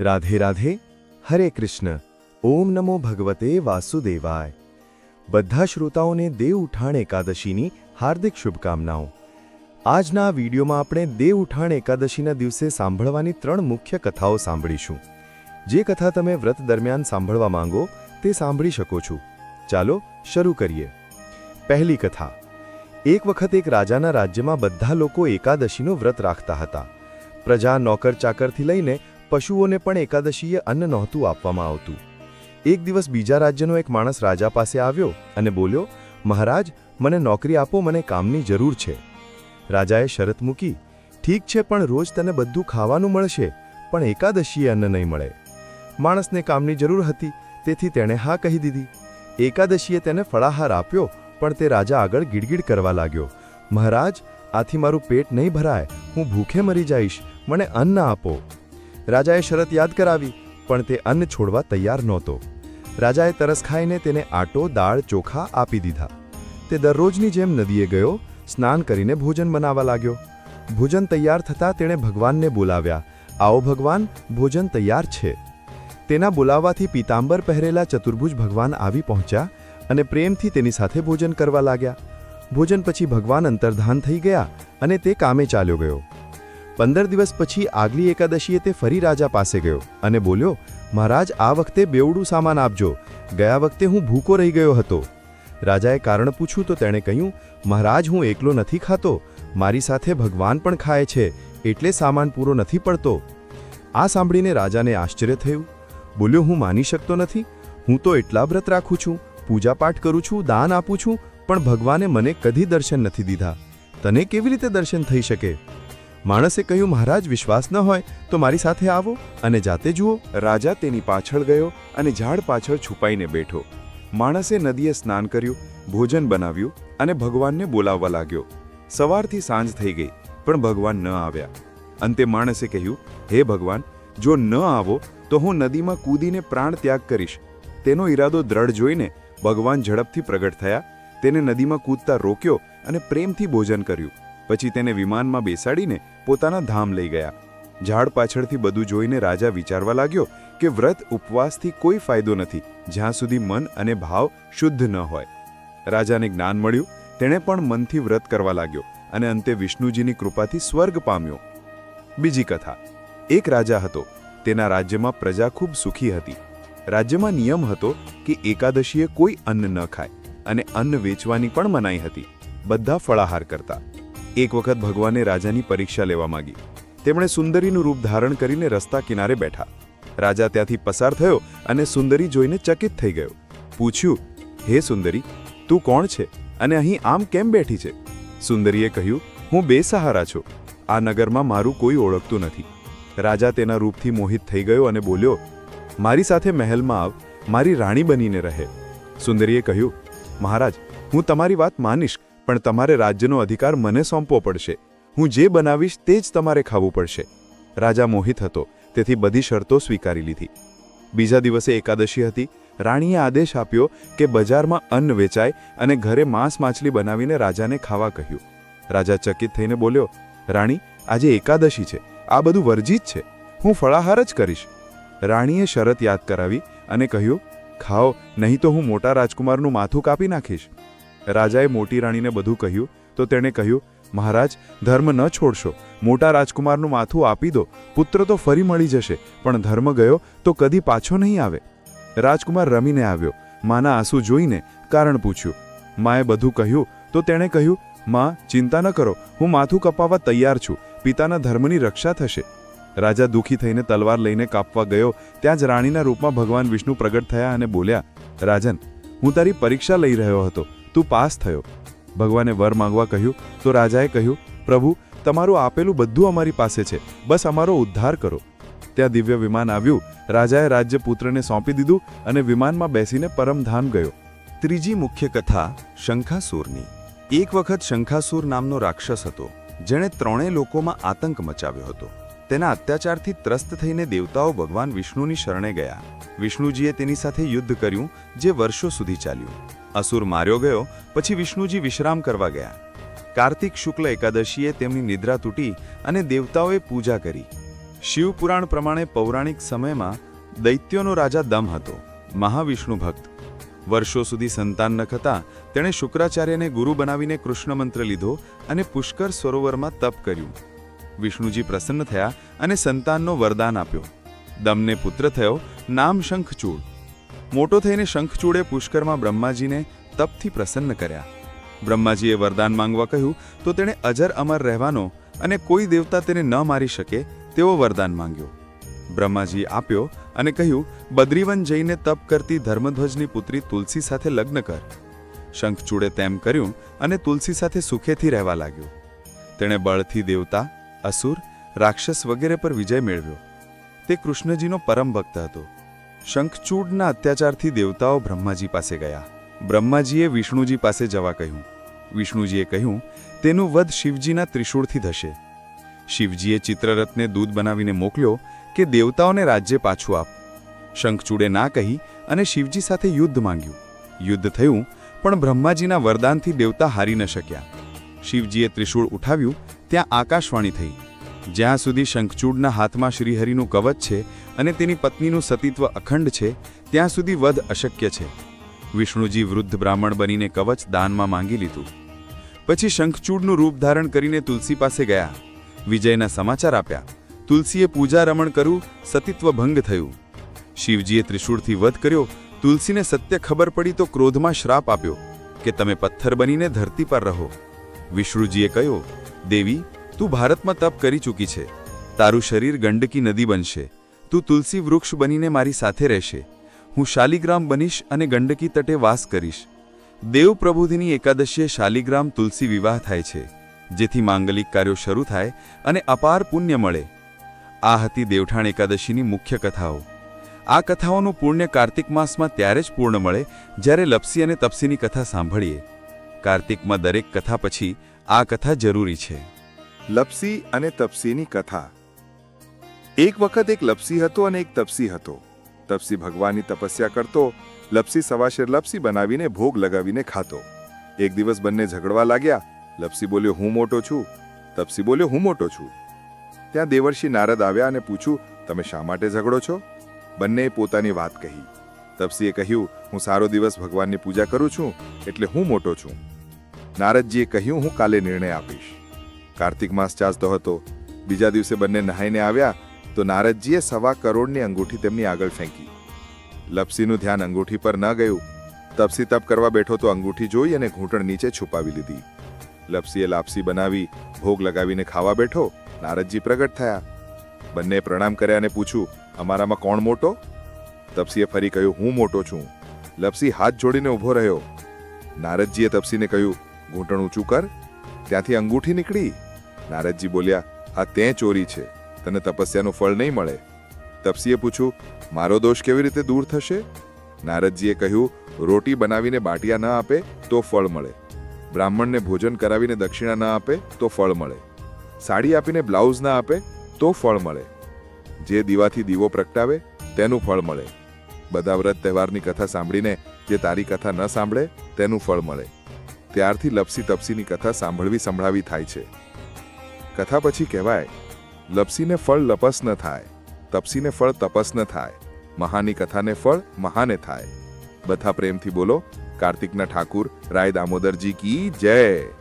રાધે રાધે, હરે કૃષ્ણ, ઓમ નમો ભગવતે વાસુદેવાય. બધા શ્રોતાઓને દેવ ઉઠાણ એકાદશીની હાર્દિક શુભકામનાઓ. આજના વિડીયોમાં આપણે દેવ ઉઠાણ એકાદશીના દિવસે સાંભળવાની ત્રણ મુખ્ય કથાઓ સાંભળીશું. જે કથા તમે વ્રત દરમિયાન સાંભળવા માંગો, તે સાંભળી શકો છો. ચાલો, શરૂ કરીએ. પહેલી કથા. એક વખત એક રાજાના રાજ્યમાં બધા લોકો એકાદશીનું વ્રત રાખતા હતા. પ્રજા નોકર ચાકરથી લઈને પશુઓને પણ એકાદશીએ અન્ન નહોતું આપવામાં આવતું. એક દિવસ બીજા રાજ્યનો એક માણસ રાજા પાસે આવ્યો અને બોલ્યો, મહારાજ, મને નોકરી આપો, મને કામની જરૂર છે. રાજાએ શરત મૂકી, ઠીક છે, પણ રોજ તને બધું ખાવાનું મળશે, પણ એકાદશીએ અન્ન નહીં મળે. માણસને કામની જરૂર હતી, તેથી તેણે હા કહી દીધી. એકાદશીએ તેને ફળાહાર આપ્યો, પણ તે રાજા આગળ ગીડગીડ કરવા લાગ્યો, મહારાજ, આથી મારું પેટ નહીં ભરાય, હું ભૂખે મરી જઈશ, મને અન્ન આપો. રાજાએ શરત યાદ કરાવી, પણ તે અન્ન છોડવા તૈયાર નહોતો. રાજાએ તરસ ખાઈને તેને આટો, દાળ, ચોખા આપી દીધા. તે દરરોજની જેમ નદીએ ગયો, સ્નાન કરીને ભોજન બનાવવા લાગ્યો. ભોજન તૈયાર થતાં તેણે ભગવાનને બોલાવ્યા, આવો ભગવાન, ભોજન તૈયાર છે. તેના બોલાવવાથી પીતાંબર પહેરેલા ચતુર્ભુજ ભગવાન આવી પહોંચ્યા અને પ્રેમથી તેની સાથે ભોજન કરવા લાગ્યા. ભોજન પછી ભગવાન અંતર્ધાન થઈ ગયા અને તે કામે ચાલ્યો ગયો. પંદર દિવસ પછી આગલી એકાદશીએ તે ફરી રાજા પાસે ગયો અને બોલ્યો, મહારાજ, આ વખતે બેવડું સામાન આપજો. ગયા વખતે હું ભૂકો રહી ગયો હતો. રાજાએ કારણ પૂછ્યું તો તેણે કહ્યું, મહારાજ, હું એકલો નથી ખાતો. મારી સાથે ભગવાન પણ ખાય છે, એટલે સામાન પૂરો નથી પડતો. આ સાંભળીને રાજાને આશ્ચર્ય થયું. બોલ્યો, હું માની શકતો નથી. હું તો એટલા વ્રત રાખું છું. પૂજાપાઠ કરું છું, દાન આપું છું, પણ ભગવાને મને કદી દર્શન નથી દીધા. તને કેવી રીતે દર્શન થઈ શકે? માણસે કહ્યું, મહારાજ, વિશ્વાસ ન હોય તો મારી સાથે આવો. અને જાતે જુઓ, રાજા તેની પાછળ ગયો અને ઝાડ પાછળ છુપાઈને બેઠો. માણસે નદીએ સ્નાન કર્યું, ભોજન બનાવ્યું અને ભગવાનને બોલાવવા લાગ્યો. સવારથી સાંજ થઈ ગઈ, પણ ભગવાન ન આવ્યા. અંતે માણસે કહ્યું, હે ભગવાન, જો ન આવો તો હું નદીમાં કૂદીને પ્રાણ ત્યાગ કરીશ. તેનો ઈરાદો દ્રઢ જોઈને ભગવાન ઝડપથી પ્રગટ થયા, તેને નદીમાં કૂદતા રોક્યો અને પ્રેમથી ભોજન કર્યું. પછી તેને વિમાનમાં બેસાડીને પોતાના ધામ લઈ ગયા. ઝાડ પાછળથી બધું જોઈને રાજા વિચારવા લાગ્યો કે વ્રત ઉપવાસથી કોઈ ફાયદો નથી, જ્યાં સુધી મન અને ભાવ શુદ્ધ ન હોય. રાજાને જ્ઞાન મળ્યું, તેણે પણ મનથી વ્રત કરવા લાગ્યો અને અંતે વિષ્ણુજીની કૃપાથી સ્વર્ગ પામ્યો. બીજી કથા. એક રાજા હતો, તેના રાજ્યમાં પ્રજા ખૂબ સુખી હતી. રાજ્યમાં નિયમ હતો કે એકાદશીએ કોઈ અન્ન ન ખાય અને અન્ન વેચવાની પણ મનાઈ હતી. બધા ફળાહાર કરતા. એક વખત ભગવાને રાજાની પરીક્ષા લેવા માંગી. તેમણે સુંદરીનું રૂપ ધારણ કરીને રસ્તા કિનારે બેઠા. રાજા ત્યાંથી પસાર થયો અને સુંદરી જોઈને ચકિત થઈ ગયો. પૂછ્યું, હે સુંદરી, તું કોણ છે અને અહીં આમ કેમ બેઠી છે? સુંદરીએ કહ્યું, હું બેસહારા છું. આ નગરમાં મારું કોઈ ઓળખતું નથી. રાજા તેના રૂપથી મોહિત થઈ ગયો અને બોલ્યો, મારી સાથે મહેલમાં આવ, મારી રાણી બનીને રહે. સુંદરીએ કહ્યું, મહારાજ, હું તમારી વાત માનીશ પણ તમારે રાજ્યનો અધિકાર મને સોંપવો પડશે. હું જે બનાવીશ તે જ તમારે ખાવું પડશે. રાજા મોહિત હતો, તેથી બધી શરતો સ્વીકારી લીધી. બીજા દિવસે એકાદશી હતી. રાણીએ આદેશ આપ્યો કે બજારમાં અન્ન વેચાય અને ઘરે માંસ માછલી બનાવીને રાજાને ખાવા કહ્યું. રાજા ચકિત થઈને બોલ્યો, રાણી, આજે એકાદશી છે. આ બધું વર્જિત છે. હું ફળાહાર જ કરીશ. રાણીએ શરત યાદ કરાવી અને કહ્યું, ખાઓ, નહીં તો હું મોટા રાજકુમારનું માથું કાપી નાખીશ. રાજાએ મોટી રાણીને બધું કહ્યું. તો તેણે કહ્યું, મહારાજ, ધર્મ ન છોડશો. મોટા રાજકુમારનું માથું આપી દો. પુત્ર તો ફરી મળી જશે, પણ ધર્મ ગયો તો કદી પાછો નહીં આવે. રાજકુમાર રમીને આવ્યો, માના આંસુ જોઈને કારણ પૂછ્યું. માએ બધું કહ્યું, તો તેણે કહ્યું, માં, ચિંતા ન કરો. હું માથું કપાવવા તૈયાર છું. પિતાના ધર્મની રક્ષા થશે. રાજા દુઃખી થઈને તલવાર લઈને કાપવા ગયો. ત્યાં જ રાણીના રૂપમાં ભગવાન વિષ્ણુ પ્રગટ થયા અને બોલ્યા, રાજન, હું તારી પરીક્ષા લઈ રહ્યો હતો. તું પાસ થયો. ભગવાને વર માંગવા કહ્યું, તો રાજાએ કહ્યું, પ્રભુ, તમારું આપેલું બધું અમારી પાસે છે. બસ અમારો ઉદ્ધાર કરો. ત્યાં દિવ્ય વિમાન આવ્યું. રાજાએ રાજ્યપુત્રને સોંપી દીધું અને વિમાનમાં બેસીને પરમધામ ગયો. ત્રીજી મુખ્ય કથા, શંખાસુરની. એક વખત શંખાસુર નામનો રાક્ષસ હતો, જેણે ત્રણેય લોકોમાં આતંક મચાવ્યો હતો. તેના અત્યાચારથી ત્રસ્ત થઈને દેવતાઓ ભગવાન વિષ્ણુની શરણે ગયા. વિષ્ણુજીએ તેની સાથે યુદ્ધ કર્યું, જે વર્ષો સુધી ચાલ્યું. અસુર માર્યો ગયો, પછી વિષ્ણુજી વિશ્રામ કરવા ગયા. કાર્તિક શુક્લ એકાદશીએ તેમની નિદ્રા તૂટી અને દેવતાઓએ પૂજા કરી. શિવપુરાણ પ્રમાણે પૌરાણિક સમયમાં દૈત્યોનો રાજા દમ હતો, મહાવિષ્ણુ ભક્ત. વર્ષો સુધી સંતાન ન થતાં તેણે શુક્રાચાર્યને ગુરુ બનાવીને કૃષ્ણ મંત્ર લીધો અને પુષ્કર સરોવરમાં તપ કર્યું. વિષ્ણુજી પ્રસન્ન થયા અને સંતાનનો વરદાન આપ્યો. દમને પુત્ર થયો નામ શંખચૂડ મોટો થઈને શંખચૂડે પુષ્કરમાં બ્રહ્માજીને તપથી પ્રસન્ન કર્યા. બ્રહ્માજીએ વરદાન માંગવા કહ્યું, તો તેણે અજર અમર રહેવાનો અને કોઈ દેવતા તેને ન મારી શકે તેવો વરદાન માંગ્યો. બ્રહ્માજીએ આપ્યો અને કહ્યું, બદ્રીવન જઈને તપ કરતી ધર્મધ્વજની પુત્રી તુલસી સાથે લગ્ન કર. શંખચૂડે તેમ કર્યું અને તુલસી સાથે સુખેથી રહેવા લાગ્યો. તેણે બળથી દેવતા, અસુર, રાક્ષસ વગેરે પર વિજય મેળવ્યો. તે કૃષ્ણજીનો પરમ ભક્ત હતો. શંખચૂડના અત્યાચારથી દેવતાઓ બ્રહ્માજી પાસે ગયા. બ્રહ્માજીએ વિષ્ણુજી પાસે જવા કહ્યું. વિષ્ણુજીએ કહ્યું, તેનું વધ શિવજીના ત્રિશૂળથી થશે. શિવજીએ ચિત્રરથને દૂધ બનાવીને મોકલ્યો કે દેવતાઓને રાજ્ય પાછું આપ. શંખચૂડે ના કહી અને શિવજી સાથે યુદ્ધ માંગ્યું. યુદ્ધ થયું, પણ બ્રહ્માજીના વરદાનથી દેવતા હારી ન શક્યા. શિવજીએ ત્રિશૂળ ઉઠાવ્યું, ત્યાં આકાશવાણી થઈ. જ્યાં સુધી શંખચૂડના હાથમાં શ્રીહરિનું કવચ છે અને તેની પત્નીનું સતીત્વ અખંડ છે, ત્યાં સુધી વધ અશક્ય છે. વિષ્ણુજી વૃદ્ધ બ્રાહ્મણ બનીને કવચ દાનમાં માંગી લીધું. પછી શંખચૂડનું રૂપ ધારણ કરીને તુલસી પાસે ગયા. વિજયના સમાચાર આપ્યા. તુલસીએ પૂજા રમણ કર્યું સતીત્વ ભંગ થયું. શિવજીએ ત્રિશૂળથી વધ કર્યો. તુલસીને સત્ય ખબર પડી તો ક્રોધમાં શ્રાપ આપ્યો કે તમે પથ્થર બનીને ધરતી પર રહો. વિષ્ણુજીએ કહ્યું, દેવી તું ભારતમાં તપ કરી ચૂકી છે. તારું શરીર ગંડકી નદી બનશે. તું તુલસી વૃક્ષ બનીને મારી સાથે રહેશે. હું શાલિગ્રામ બનીશ અને ગંડકી તટે વાસ કરીશ. દેવ પ્રબોધિની એકાદશીએ શાલિગ્રામ તુલસી વિવાહ થાય છે, જેથી માંગલિક કાર્યો શરૂ થાય અને અપાર પુણ્ય મળે. આ હતી દેવઠાણ એકાદશીની મુખ્ય કથાઓ. આ કથાઓનું પુણ્ય કાર્તિક માસમાં ત્યારે જ પૂર્ણ મળે, જ્યારે લપસી અને તપસીની કથા સાંભળીએ. કાર્તિકમાં દરેક કથા પછી આ કથા જરૂરી છે. લપસી અને તપસીની કથા. એક વખત એક લપસી હતો અને એક તપસી હતો. તપસી ભગવાનની તપસ્યા કરતો, લપસી સવાશેર લપસી બનાવીને ભોગ લગાવીને ખાતો. એક દિવસ બંને ઝઘડવા લાગ્યા. લપસી બોલ્યો, હું મોટો છું. તપસી બોલ્યો, હું મોટો છું. ત્યાં દેવર્ષિ નારદ આવ્યા અને પૂછ્યું, તમે શા માટે ઝઘડો છો? બંનેએ પોતાની વાત કહી. તપસીએ કહ્યું, હું સારો દિવસ ભગવાનની પૂજા કરું છું, એટલે હું મોટો છું. નારદજીએ કહ્યું, હું કાલે નિર્ણય આપીશ. કાર્તિક માસ ચાલતો હતો. બીજા દિવસે બંને નહાઈને આવ્યા તો નારદજીએ સવા કરોડની અંગૂઠી તેમની આગળ ફેંકી. લપસીનું ધ્યાન અંગૂઠી પર ન ગયું. તપસી તપ કરવા બેઠો તો અંગૂઠી જોઈ અને ઘૂંટણ નીચે છુપાવી લીધી. લપસીએ લાપસી બનાવી, ભોગ લગાવીને ખાવા બેઠો, નારદજી પ્રગટ થયા. બંને પ્રણામ કર્યા અને પૂછ્યું, અમારામાં કોણ મોટો? તપસીએ ફરી કહ્યું, હું મોટો છું. લપસી હાથ જોડીને ઊભો રહ્યો. નારદજીએ તપસીને કહ્યું, ઘૂંટણ ઊંચું કર, ત્યાંથી અંગૂઠી નીકળી. નારદજી બોલ્યા, આ તે ચોરી છે. તને તપસ્યાનું ફળ નહીં મળે. તપસીએ પૂછ્યું, મારો દોષ કેવી રીતે દૂર થશે? નારદજીએ કહ્યું, રોટી બનાવીને બાટિયા ન આપે તો ફળ મળે. બ્રાહ્મણને ભોજન કરાવીને દક્ષિણા ન આપે તો ફળ મળે. સાડી આપીને બ્લાઉઝ ના આપે તો ફળ મળે. જે દીવાથી દીવો પ્રગટાવે તેનું ફળ મળે. બધા વ્રત તહેવારની કથા સાંભળીને જે તારી કથા ન સાંભળે તેનું ફળ મળે. ત્યારથી લપસી તપસીની કથા સાંભળવી સંભળાવી થાય છે. કથા પછી કહેવાય, લપસીને ફળ લપસ ન થાય, તપસીને ફળ તપસ ન થાય, મહાની કથાને ફળ મહાને થાય. બધા પ્રેમથી બોલો, કાર્તિકના ઠાકુર, રાય દામોદરજી કી જય.